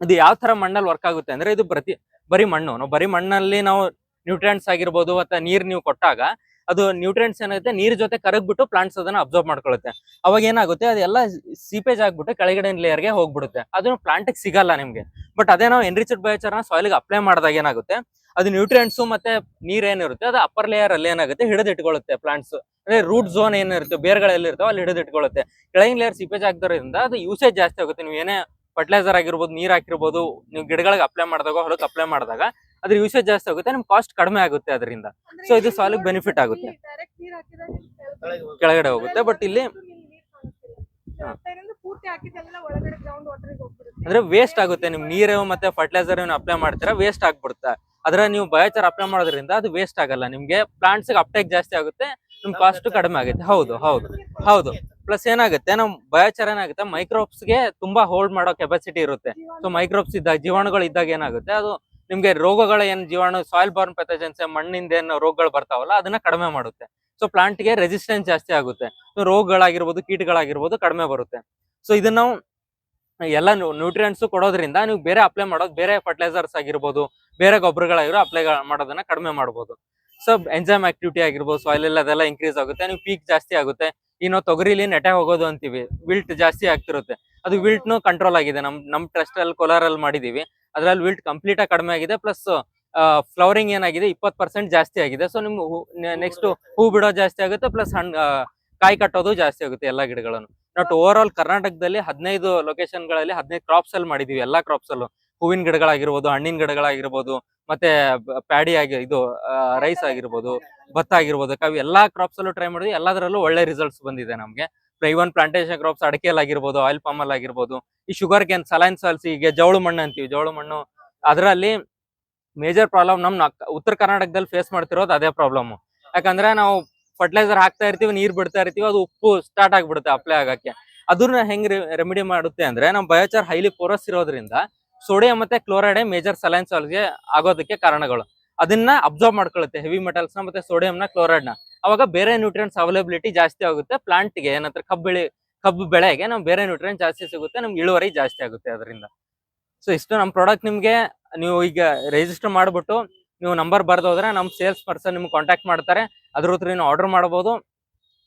ಇದು ಯಾವ ತರ ಮಣ್ಣಲ್ಲಿ ವರ್ಕ್ ಆಗುತ್ತೆ ಅಂದ್ರೆ ಇದು ಪ್ರತಿ, ಬರೀ ಮಣ್ಣು. ನಾವು ಬರೀ ಮಣ್ಣಲ್ಲಿ ನಾವು ನ್ಯೂಟ್ರಿಯೆಂಟ್ಸ್ ಆಗಿರ್ಬೋದು, ಮತ್ತೆ ನೀರ್ ನೀವು ಕೊಟ್ಟಾಗ ಅದು ನ್ಯೂಟ್ರಿಯೆಂಟ್ಸ್ ಏನಾಗುತ್ತೆ, ನೀರ್ ಜೊತೆ ಕರಗ್ಬಿಟ್ಟು ಪ್ಲಾಂಟ್ಸ್ ಅದನ್ನ ಅಬ್ಸರ್ವ್ ಮಾಡ್ಕೊಳ್ಳುತ್ತೆ ಅವಾಗ ಏನಾಗುತ್ತೆ, ಅದೆಲ್ಲ ಸೀಪೇಜ್ ಆಗ್ಬಿಟ್ಟು ಕೆಳಗಡೆ ಲೇಯರ್ಗೆ ಹೋಗ್ಬಿಡುತ್ತೆ. ಅದನ್ನು ಪ್ಲಾಂಟ್ ಸಿಗಲ್ಲ ನಿಮ್ಗೆ. ಬಟ್ ಅದೇ ನಾವು ಎನ್ರಿಚಡ್ ಸಾಯಿಲ್ ಸಾಯಿಲ್ಗೆ ಅಪ್ಲೈ ಮಾಡಿದಾಗ ಏನಾಗುತ್ತೆ, ಅದು ನ್ಯೂಟ್ರಿಯೆಂಟ್ಸ್ ಮತ್ತೆ ನೀರ್ ಏನಿರುತ್ತೆ ಅದು ಅಪ್ಪರ್ ಲೇಯರ್ ಅಲ್ಲಿ ಏನಾಗುತ್ತೆ ಹಿಡಿದಿಟ್ಕೊಳ್ಳುತ್ತೆ ಪ್ಲಾಂಟ್ಸ್ ಅಂದ್ರೆ ರೂಟ್ ಝೋನ್ ಏನಿರುತ್ತೆ ಬೇರ್ಗಳೆಲ್ಲ ಇರ್ತಾವ ಅಲ್ಲಿ ಹಿಡಿದಿಟ್ಕೊಳ್ಳುತ್ತೆ ಕೆಳಗಿನ ಲೇಯರ್ ಸಿಪೇಜ್ ಆಗ್ದೋದ್ರಿಂದ ಅದು ಯೂಸೇಜ್ ಜಾಸ್ತಿ ಆಗುತ್ತೆ. ನೀವು ಏನೇ ಫರ್ಟಿಲೈಸರ್ ಆಗಿರ್ಬೋದು ನೀರು ಹಾಕಿರ್ಬೋದು ನೀವು ಗಿಡಗಳಿಗೆ ಅಪ್ಲೈ ಮಾಡಿದಾಗ ಹೊಲಕ್ಕೆ ಅಪ್ಲೈ ಮಾಡಿದಾಗ ಅದ್ರ ಯೂಸೇಜ್ ಜಾಸ್ತಿ ಆಗುತ್ತೆ ನಿಮ್ ಕಾಸ್ಟ್ ಕಡಿಮೆ ಆಗುತ್ತೆ ಅದರಿಂದ ಸೊ ಇದು soil ಬೆನಿಫಿಟ್ ಆಗುತ್ತೆ. ಕೆಳಗಡೆ ಹೋಗುತ್ತೆ. ಬಟ್ ಇಲ್ಲಿ- ಹಾ. ಪೂರ್ತಿ ಹಾಕಿದ್ದೆಲ್ಲ ಒಳಗಡೆ ಗ್ರೌಂಡ್ ವಾಟರ್ ಹೋಗ್ಬಿಡುತ್ತೆ ಅಂದ್ರೆ ವೇಸ್ಟ್ ಆಗುತ್ತೆ ನಿಮ್ ನೀರು ಮತ್ತೆ ಫರ್ಟಿಲೈಸರ್ ಅಪ್ಲೈ ಮಾಡ್ತೀರಾ ವೇಸ್ಟ್ ಆಗ್ಬಿಡುತ್ತೆ ಅದ್ರ ನೀವು ಬಯೋಚಾರ್ ಅಪ್ಲೈ ಮಾಡೋದ್ರಿಂದ ಅದು ವೇಸ್ಟ್ ಆಗಲ್ಲ ನಿಮ್ಗೆ ಪ್ಲಾಂಟ್ಸ್ ಅಪ್ಟೇಕ್ ಜಾಸ್ತಿ ಆಗುತ್ತೆ ನಿಮ್ ಕಾಸ್ಟ್ ಕಡಿಮೆ ಆಗುತ್ತೆ ಹೌದು ಹೌದು ಹೌದು ಪ್ಲಸ್ ಏನಾಗುತ್ತೆ, ನಮ್ ಬಯೋಚಾರ್ ಏನಾಗುತ್ತೆ ಮೈಕ್ರೋಬ್ಸ್ಗೆ ತುಂಬಾ ಹೋಲ್ಡ್ ಮಾಡೋ ಕೆಪಾಸಿಟಿ ಇರುತ್ತೆ. ಸೊ ಮೈಕ್ರೋಬ್ಸ್ ಇದ್ದಾಗ, ಜೀವಾಣುಗಳು ಇದ್ದಾಗ ಏನಾಗುತ್ತೆ, ಅದು ನಿಮ್ಗೆ ರೋಗಗಳ ಏನ್ ಜೀವಾಣು ಸಾಯಿಲ್ ಬಾರ್ನ್ ಪೆಥಜನ್ಸ್ ಮಣ್ಣಿಂದ ಏನು ರೋಗಗಳು ಬರ್ತಾವಲ್ಲ, ಅದನ್ನ ಕಡಿಮೆ ಮಾಡುತ್ತೆ. ಸೊ ಪ್ಲಾಂಟ್ಗೆ ರೆಸಿಸ್ಟೆನ್ಸ್ ಜಾಸ್ತಿ ಆಗುತ್ತೆ. ಸೊ ರೋಗಗಳಾಗಿರ್ಬೋದು, ಕೀಟಗಳಾಗಿರ್ಬೋದು ಕಡಿಮೆ ಬರುತ್ತೆ. ಸೊ ಇದನ್ನ ನಾವು ಎಲ್ಲ ನ್ಯೂಟ್ರಿಯೆಂಟ್ಸ್ ಕೊಡೋದ್ರಿಂದ ನೀವು ಬೇರೆ ಅಪ್ಲೈ ಮಾಡೋದು, ಬೇರೆ ಫರ್ಟಿಲೈಸರ್ಸ್ ಆಗಿರ್ಬೋದು, ಬೇರೆ ಗೊಬ್ಬರಗಳಾಗಿರೋ ಅಪ್ಲೈ ಮಾಡೋದನ್ನ ಕಡಿಮೆ ಮಾಡ್ಬೋದು. ಸೊ ಎಂಜೈಮ್ ಆಕ್ಟಿವಿಟಿ ಆಗಿರ್ಬೋದು ಸಾಯಿಲ್ ಎಲ್ಲ ಅದೆಲ್ಲ ಇನ್ಕ್ರೀಸ್ ಆಗುತ್ತೆ, ನೀವು ಪೀಕ್ ಜಾಸ್ತಿ ಆಗುತ್ತೆ. ಇನ್ನು ತೊಗರಿಲಿ ನೆಟೆ ಹೋಗೋದು ಅಂತೀವಿ. ವಿಲ್ಟ್ ಜಾಸ್ತಿ ಆಗ್ತಿರುತ್ತೆ. ಅದು ವಿಲ್ಟ್ ನು ಕಂಟ್ರೋಲ್ ಆಗಿದೆ. ನಮ್ ನಮ್ ಟ್ರಸ್ಟ್ ಅಲ್ಲಿ ಕೋಲಾರಲ್ಲಿ ಮಾಡಿದೀವಿ. ಅದ್ರಲ್ಲಿ ವಿಲ್ಟ್ ಕಂಪ್ಲೀಟ್ ಆಗಿ ಕಡಿಮೆ ಆಗಿದೆ. ಪ್ಲಸ್ ಫ್ಲವರಿಂಗ್ ಏನಾಗಿದೆ? ಇಪ್ಪತ್ತು ಪರ್ಸೆಂಟ್ ಜಾಸ್ತಿ ಆಗಿದೆ. ಸೊ ನಿಮ್ ನೆಕ್ಸ್ಟ್ ಹೂ ಬಿಡೋ ಜಾಸ್ತಿ ಆಗುತ್ತೆ. ಪ್ಲಸ್ ಹಣ್ಣು ಕಾಯಿ ಕಟ್ಟೋದು ಜಾಸ್ತಿ ಆಗುತ್ತೆ ಎಲ್ಲಾ ಗಿಡಗಳನ್ನು. ನಾಟ್ ಓವರ್ ಆಲ್ ಕರ್ನಾಟಕದಲ್ಲಿ ಹದಿನೈದು ಲೊಕೇಶನ್ಗಳಲ್ಲಿ ಹದಿನೈದು ಕ್ರಾಪ್ಸ್ ಅಲ್ಲಿ ಮಾಡಿದೀವಿ. ಎಲ್ಲಾ ಕ್ರಾಪ್ಸ್ ಅಲ್ಲೂ. ಹೂವಿನ ಗಿಡಗಳಾಗಿರ್ಬೋದು, ಹಣ್ಣಿನ ಗಿಡಗಳಾಗಿರ್ಬೋದು, ಮತ್ತೆ ಪ್ಯಾಡಿ ಆಗಿ ಇದು ರೈಸ್ ಆಗಿರ್ಬೋದು, ಭತ್ತ ಆಗಿರ್ಬೋದು, ಕವಿ ಎಲ್ಲಾ ಕ್ರಾಪ್ಸ್ ಅಲ್ಲೂ ಟ್ರೈ ಮಾಡಿದ್ವಿ. ಎಲ್ಲದರಲ್ಲೂ ಒಳ್ಳೆ ರಿಸಲ್ಟ್ಸ್ ಬಂದಿದೆ ನಮಗೆ. ಇವನ್ ಪ್ಲಾಂಟೇಶನ್ ಕ್ರಾಪ್ಸ್ ಅಡಿಕೆಲ್ ಆಗಿರ್ಬೋದು ಆಯಿಲ್ ಪಾಮ್ ಅಲ್ಲಿ ಆಗಿರ್ಬೋದು, ಈ ಶುಗರ್ ಕ್ಯಾನ್ ಸಲೈನ್ ಸಾಲ್ಸ್ ಈಗ ಜವಳು ಮಣ್ಣು ಅಂತೀವಿ. ಜವಳು ಮಣ್ಣು ಅದರಲ್ಲಿ ಮೇಜರ್ ಪ್ರಾಬ್ಲಮ್ ನಮ್ ಉತ್ತರ ಕರ್ನಾಟಕದಲ್ಲಿ ಫೇಸ್ ಮಾಡ್ತಿರೋದು ಅದೇ ಪ್ರಾಬ್ಲಮ್ ಯಾಕಂದ್ರೆ ನಾವು ಫರ್ಟಿಲೈಸರ್ ಹಾಕ್ತಾ ಇರ್ತೀವಿ, ನೀರ್ ಬಿಡ್ತಾ ಇರ್ತೀವಿ, ಅದು ಉಪ್ಪು ಸ್ಟಾರ್ಟ್ ಆಗ್ಬಿಡುತ್ತೆ ಅಪ್ಲೈ ಆಗಕ್ಕೆ. ಅದನ್ನ ಹೆಂಗ್ ರೆಮಿಡಿ ಮಾಡುತ್ತೆ ಅಂದ್ರೆ, ನಮ್ ಬಯೋಚಾರ್ ಹೈಲಿ ಪೋರಸ್ ಇರೋದ್ರಿಂದ ಸೋಡಿಯಂ ಮತ್ತೆ ಕ್ಲೋರೈಡ್ ಮೇಜರ್ ಸಲೈನ್ಸ್ ಸಾಲ್ಗೆ ಆಗೋದಕ್ಕೆ ಕಾರಣಗಳು. ಅದನ್ನ ಅಬ್ಸರ್ವ್ ಮಾಡ್ಕೊಳ್ಳುತ್ತೆ ಹೆವಿ ಮೆಟಲ್ಸ್ನ ಮತ್ತೆ ಸೋಡಿಯಂ ನ ಕ್ಲೋರೈಡ್ನ ಅವಾಗ ಬೇರೆ ನ್ಯೂಟ್ರಿಯೆಂಟ್ಸ್ ಅವೈಲಬಿಲಿಟಿ ಜಾಸ್ತಿ ಆಗುತ್ತೆ. ಪ್ಲಾಂಟ್ಗೆ ಏನಂದ್ರೆ ಕಬ್ಬು ಬೆಳೆ, ಕಬ್ಬು ಬೆಳೆಗೆ ನಮ್ಗೆ ಬೇರೆ ನ್ಯೂಟ್ರಿಯೆಂಟ್ ಜಾಸ್ತಿ ಸಿಗುತ್ತೆ, ನಮ್ಗೆ ಇಳುವರಿ ಜಾಸ್ತಿ ಆಗುತ್ತೆ ಅದರಿಂದ. ಸೊ ಇಷ್ಟು ನಮ್ಮ ಪ್ರಾಡಕ್ಟ್ ನಿಮ್ಗೆ. ನೀವು ಈಗ ರಿಜಿಸ್ಟರ್ ಮಾಡ್ಬಿಟ್ಟು ನೀವು ನಂಬರ್ ಬರ್ದೋದ್ರೆ ನಮ್ಮ ಸೇಲ್ಸ್ ಪರ್ಸನ್ ನಿಮ್ಗೆ ಕಾಂಟ್ಯಾಕ್ಟ್ ಮಾಡ್ತಾರೆ. ಅದ್ರ ಹತ್ರ ನೀವು ಆರ್ಡರ್ ಮಾಡ್ಬೋದು.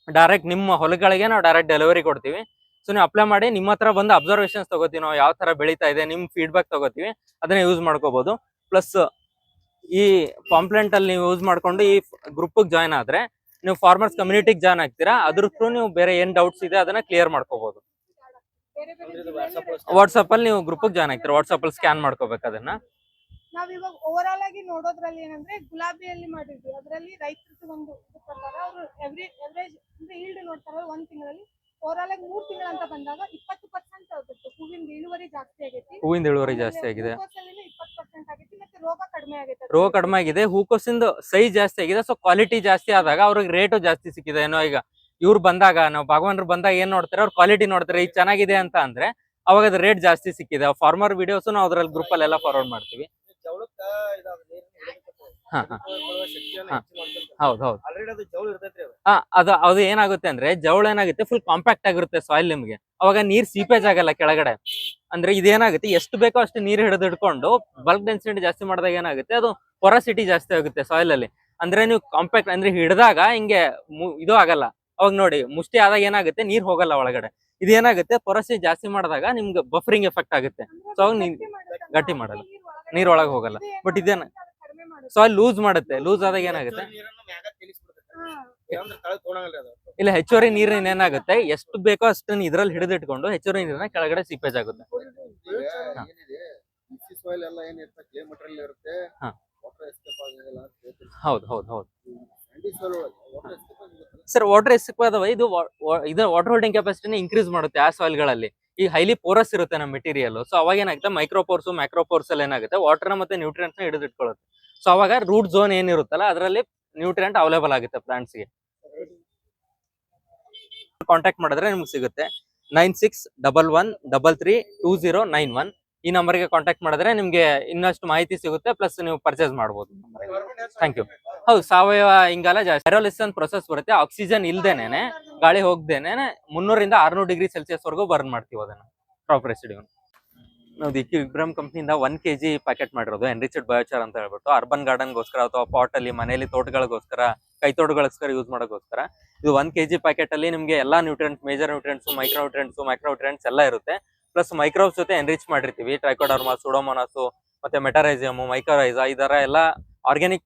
ಡೈರೆಕ್ಟ್ ನಿಮ್ಮ ಹೊಲಗಳಿಗೆ ನಾವು ಡೈರೆಕ್ಟ್ ಡೆಲಿವರಿ ಕೊಡ್ತೀವಿ. ಸೊ ನೀವು ಅಪ್ಲೈ ಮಾಡಿ ನಿಮ್ಮ ಹತ್ರ ಬಂದು ಅಬ್ಸರ್ವೇಷನ್ಸ್ ತಗೋತೀವಿ ನಾವು, ಯಾವ ತರ ಬೆಳೀತಾ ಇದೆ, ನಿಮ್ ಫೀಡ್ಬ್ಯಾಕ್ ತಗೋತೀವಿ, ಅದನ್ನ ಯೂಸ್ ಮಾಡ್ಕೋಬಹುದು ಪ್ಲಸ್ ಈ ಪಾಂಪ್ಲೆಂಟ್ ಅಲ್ಲಿ ನೀವು ಯೂಸ್ ಮಾಡ್ಕೊಂಡು ಈ ಗ್ರೂಪ್ ಜಾಯ್ನ್ ಆದ್ರೆ, ನೀವು ಫಾರ್ಮರ್ಸ್ ಕಮ್ಯುನಿಟಿಗೆ ಜಾಯ್ನ್ ಆಗ್ತೀರಾ, ಅದ್ರ ಥ್ರೂ ನೀವು ಬೇರೆ ಏನ್ ಡೌಟ್ಸ್ ಇದೆ, ಅದನ್ನ ಕ್ಲಿಯರ್ ಮಾಡ್ಕೋಬಹುದು ವಾಟ್ಸಪ್ ಅಲ್ಲಿ ನೀವು ಗ್ರೂಪ್ ಜಾಯ್ನ್ ಆಗ್ತೀರಾ ವಾಟ್ಸಪ್ ಅಲ್ಲಿ ಸ್ಕ್ಯಾನ್ ಮಾಡ್ಕೋಬೇಕು ಅದನ್ನ. ಓವರ್ ಆಗಿ ನೋಡೋದ್ರಲ್ಲಿ ಏನಂದ್ರೆ, ಗುಲಾಬಿಯಲ್ಲಿ ಮಾಡಿದ್ವಿ. ಅದರಲ್ಲಿ ರೈತರದ್ದು ಒಂದು ಅವರು ಎವ್ರಿ ಅಂದ್ರೆ ಈಲ್ಡ್ ನೋಡ್ತಾರೆ ಒಂದ್ ತಿಂಗಳಲ್ಲಿ ಓವರ್ ಆಲ್ ಆಗಿ ಮೂರ್ ತಿಂಗಳಂತ ಬಂದಾಗ ಇಪ್ಪತ್ತು ಪರ್ಸೆಂಟ್ ಹೂವಿನ ಇಳುವರಿ ಜಾಸ್ತಿ ಆಗೈತಿ. ಹೂವಿಂದ ಇಳುವರಿ ಜಾಸ್ತಿ ಆಗಿದೆ. ಇಪ್ಪತ್ತು ಪರ್ಸೆಂಟ್ ಆಗೈತಿ ಮತ್ತೆ ರೋಗ ಕಡಿಮೆ ಆಗೈತೆ. ರೋಗ ಕಡಿಮೆ ಆಗಿದೆ. ಹೂಕೋಸಿಂದ ಸೈಜ್ ಜಾಸ್ತಿ ಆಗಿದೆ. ಸೊ ಕ್ವಾಲಿಟಿ ಜಾಸ್ತಿ ಆದಾಗ ಅವ್ರಿಗೆ ರೇಟು ಜಾಸ್ತಿ ಸಿಕ್ಕಿದೆ. ಏನೋ ಈಗ ಇವ್ರು ಬಂದಾಗ ನಾವು ಭಗವಾನ್ರು ಬಂದಾಗ ಏನ್ ನೋಡ್ತಾರೆ? ಅವ್ರ ಕ್ವಾಲಿಟಿ ನೋಡ್ತಾರೆ. ಈಗ ಚೆನ್ನಾಗಿದೆ ಅಂತ ಅಂದ್ರೆ ಅವಾಗ ಅದರ ರೇಟ್ ಜಾಸ್ತಿ ಸಿಕ್ಕಿದೆ. ಫಾರ್ಮರ್ ವಿಡಿಯೋಸ್ ನಾವು ಅದ್ರಲ್ಲಿ ಗ್ರೂಪ್ ಅಲ್ಲಿ ಎಲ್ಲ ಫಾರ್ವರ್ಡ್ ಮಾಡ್ತೀವಿ ಜವಳಕ್ಕ ಇದಾವ ನೀರಿನ ಹಿಡಿತೈತೆ. ಹಾ, ಹಾ. ಹೌದು ಹಾ ಅದು ಅದು ಏನಾಗುತ್ತೆ ಅಂದ್ರೆ ಜವಳ ಏನಾಗುತ್ತೆ ಫುಲ್ ಕಾಂಪ್ಯಾಕ್ಟ್ ಆಗಿರುತ್ತೆ ಸಾಯಿಲ್ ನಿಮ್ಗೆ. ಅವಾಗ ನೀರ್ ಸೀಪೇಜ್ ಆಗಲ್ಲ ಕೆಳಗಡೆ. ಅಂದ್ರೆ ಇದೇನಾಗುತ್ತೆ ಎಷ್ಟು ಬೇಕೋ ಅಷ್ಟು ನೀರ್ ಹಿಡಿದು ಹಿಡ್ಕೊಂಡು ಬಲ್ಕ್ ಡೆನ್ಸಿಟಿ ಜಾಸ್ತಿ ಮಾಡಿದಾಗ ಏನಾಗುತ್ತೆ ಅದು ಪೊರಾಸಿಟಿ ಜಾಸ್ತಿ ಆಗುತ್ತೆ ಸಾಯಿಲ್ ಅಲ್ಲಿ. ಅಂದ್ರೆ ನೀವು ಕಾಂಪ್ಯಾಕ್ಟ್ ಅಂದ್ರೆ ಹಿಡಿದಾಗ ಹಿಂಗೆ ಮು- ಇದು ಆಗಲ್ಲ. ಅವಾಗ ನೋಡಿ ಮುಷ್ಟಿ ಆದಾಗ ಏನಾಗುತ್ತೆ ನೀರ್ ಹೋಗಲ್ಲ ಒಳಗಡೆ. ಇದೇನಾಗುತ್ತೆ ಪೊರಸಿ ಜಾಸ್ತಿ ಮಾಡಿದಾಗ ನಿಮ್ಗೆ ಬಫರಿಂಗ್ ಎಫೆಕ್ಟ್ ಆಗುತ್ತೆ. ಸೊ ಅವಾಗ ನೀರ್ ಗಟ್ಟಿ ಮಾಡಲ್ಲ. ನೀರ್ ಒಳಗೆ ಹೋಗಲ್ಲ. ಬಟ್ ಇದೇನ- ಸಾಯಿಲ್ ಲೂಸ್ ಮಾಡುತ್ತೆ. ಲೂಸ್ ಆದಾಗ ಏನಾಗುತ್ತೆ? ಇಲ್ಲ ಹೆಚ್ಚುವರಿ ನೀರಿನ ಏನಾಗುತ್ತೆ? ಎಷ್ಟು ಬೇಕೋ ಅಷ್ಟನ್ನ ಇದ್ರಲ್ಲಿ ಹಿಡಿದಿಟ್ಕೊಂಡು ಹೆಚ್ಚುವರಿ ನೀರನ್ನ ಕೆಳಗಡೆ ಸೀಪೇಜ್ ಆಗುತ್ತೆ. ಏನಿದೆ? ಬಿಸಿ ಸಾಯಿಲ್ ಎಲ್ಲ ಏನಿರುತ್ತೆ? ಕ್ಲೇ ಮಟೀರಿಯಲ್ ಇರುತ್ತೆ. ಹಾ. ವಾಟರ್ ಎಸ್ಕೇಪ್ ಆಗಿಲ್ಲ ಅಂತ ಹೇಳ್ತೀನಿ ಹೌದು ಹೌದು ಹೌದು. ವಾಟರ್ ಎಸ್ಕೇಪ್ ಸರ್ ವಾಟರ್ ಎಸ್ಕ್ ಅದಾವ ಇದು ಇದು ವಾಟರ್ ಹೋಲ್ಡಿಂಗ್ ಕೆಪಾಸಿಟಿನ ಇನ್ಕ್ರೀಸ್ ಮಾಡುತ್ತೆ ಆ ಸಾಯಿಲ್ಗಳಲ್ಲಿ ಈ ಹೈಲಿ ಪೋರಸ್ ಇರುತ್ತೆ ನಮ್ಮ ಮೆಟೀರಿಯಲ್ ಸೊ ಅವಾಗ ಏನಾಗುತ್ತೆ? ಮೈಕ್ರೋಪೋರ್ಸ್ ಮ್ಯಾಕ್ರೋಪೋರ್ಸ್ ಅಲ್ಲಿ ಏನಾಗುತ್ತೆ? ವಾಟರ್ ಮತ್ತೆ ನ್ಯೂಟ್ರಿಯೆಂಟ್ಸ್ನ ಹಿಡಿದಿಟ್ಕೊಳ್ಳುತ್ತೆ ಸೊ ಅವಾಗ ರೂಟ್ ಝೋನ್ ಏನಿರುತ್ತಲ್ಲ, ಅದರಲ್ಲಿ ನ್ಯೂಟ್ರಿಯೆಂಟ್ ಅವೈಲೇಬಲ್ ಆಗುತ್ತೆ ಪ್ಲಾಂಟ್ಸ್ಗೆ ಕಾಂಟ್ಯಾಕ್ಟ್ ಮಾಡಿದ್ರೆ ನಿಮ್ಗೆ ಸಿಗುತ್ತೆ. Nine six double one double three two zero nine one ಈ ನಂಬರ್ಗೆ ಕಾಂಟ್ಯಾಕ್ಟ್ ಮಾಡಿದ್ರೆ ನಿಮಗೆ ಇನ್ನಷ್ಟು ಮಾಹಿತಿ ಸಿಗುತ್ತೆ ಪ್ಲಸ್ ನೀವು ಪರ್ಚೇಸ್ ಮಾಡ್ಬೋದು ಥ್ಯಾಂಕ್ ಯು ಹೌದು, ಸಾವಯವ ಇಂಗಾಲ ಜಾಸ್ತಿ. ಪ್ರೊಸೆಸ್ ಬರುತ್ತೆ. ಆಕ್ಸಿಜನ್ ಇಲ್ದೇನೆ ಗಾಳಿ ಹೋಗ್ದೇನೆ ಮುನ್ನೂರಿಂದ ಆರ್ನೂರು ಡಿಗ್ರಿ ಸೆಲ್ಸಿಯಸ್ ವರೆಗೂ ಬರ್ನ್ ಮಾಡ್ತೀವಿ ಅದನ್ನ. ರೆಸಿಡ್ಯೂ ನಾವು ಇಬ್ರಮ್ ಕಂಪ್ನಿಯಿಂದ ಒನ್ ಕೆ ಜಿ ಪ್ಯಾಕೆಟ್ ಮಾಡಿರೋದು ಎನ್ರಿಚೆಡ್ ಬಯೋಚಾರ್ ಅಂತ ಹೇಳ್ಬಿಟ್ಟು ಅರ್ಬನ್ ಗಾರ್ಡನ್ಗೋಸ್ಕರ ಅಥವಾ ಪಾಟ್ ಅಲ್ಲಿ ಮನೆಯಲ್ಲಿ ತೋಟಗಳಿಗೋಸ್ಕರ ಕೈ ತೋಟಗಳಿಗೋಸ್ಕರ ಯೂಸ್ ಮಾಡೋಕ್ಕೋಸ್ಕರ ಇದು ಒನ್ ಕೆ ಜಿ ಪ್ಯಾಕೆಟ್ ಅಲ್ಲಿ ನಿಮಗೆ ಎಲ್ಲಾ nutrients major nutrients micro nutrients micro nutrients ಎಲ್ಲ ಇರುತ್ತೆ. ಪ್ಲಸ್ ಮೈಕ್ರೋಸ್ ಜೊತೆ ಎನ್ರಿಚ್ ಮಾಡಿರ್ತೀವಿ. ಟ್ರೈಕೋಡರ್ಮಾ ಸುಡೋಮೋನಾಸು ಮತ್ತೆ ಮೆಟರೈಸಿಯಮ್ ಮೈಕ್ರೋರೈಸಾ ಈ ತರ ಎಲ್ಲ ಆರ್ಗ್ಯಾನಿಕ್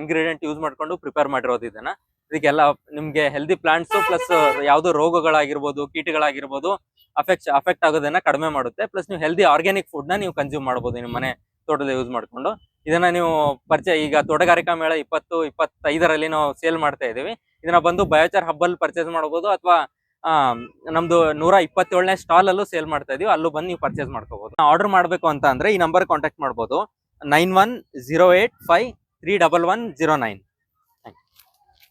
ಇಂಗ್ರೀಡಿಯೆಂಟ್ ಯೂಸ್ ಮಾಡ್ಕೊಂಡು ಪ್ರಿಪೇರ್ ಮಾಡಿರೋದು ಇದನ್ನ. ಇದಕ್ಕೆಲ್ಲ ನಿಮ್ಗೆ ಹೆಲ್ದಿ ಪ್ಲಾಂಟ್ಸ್ ಪ್ಲಸ್ ಯಾವ್ದು ರೋಗಗಳಾಗಿರ್ಬೋದು, ಕೀಟಗಳಾಗಿರ್ಬೋದು ಅಫೆಕ್ಟ್ ಅಫೆಕ್ಟ್ ಆಗೋದನ್ನ ಕಡಿಮೆ ಮಾಡುತ್ತೆ. ಪ್ಲಸ್ ನೀವು ಹೆಲ್ದಿ ಆರ್ಗ್ಯಾನಿಕ್ ಫುಡ್ನ ನೀವು ಕನ್ಸ್ಯೂಮ್ ಮಾಡಬಹುದು ನಿಮ್ಮ ಮನೆ ತೋಟದಲ್ಲಿ ಯೂಸ್ ಮಾಡ್ಕೊಂಡು. ಇದನ್ನ ನೀವು ಪರಿಚಯ, ಈಗ ತೋಟಗಾರಿಕಾ ಮೇಳ ಇಪ್ಪತ್ತು, ಇಪ್ಪತ್ತೈದರಲ್ಲಿ ನಾವು ಸೇಲ್ ಮಾಡ್ತಾ ಇದೀವಿ ಇದನ್ನ ಬಂದು ಬಯೋಚಾರ್ ಹಬ್ಬಲ್ಲಿ ಪರ್ಚೇಸ್ ಮಾಡಬಹುದು ಅಥವಾ ನಮ್ದು ನೂರ ಇಪ್ಪತ್ತೇಳನೇ ಸ್ಟಾಲ್ ಅಲ್ಲೂ ಸೇಲ್ ಮಾಡ್ತಾ ಇದೀವಿ. ಅಲ್ಲೂ ಬಂದು ನೀವು ಪರ್ಚೇಸ್ ಮಾಡ್ಕೋಬಹುದು ಆರ್ಡರ್ ಮಾಡಬೇಕು ಅಂತ ಅಂದ್ರೆ ಈ ನಂಬರ್ ಕಾಂಟ್ಯಾಕ್ಟ್ ಮಾಡಬಹುದು nine one zero eight five three double one zero nine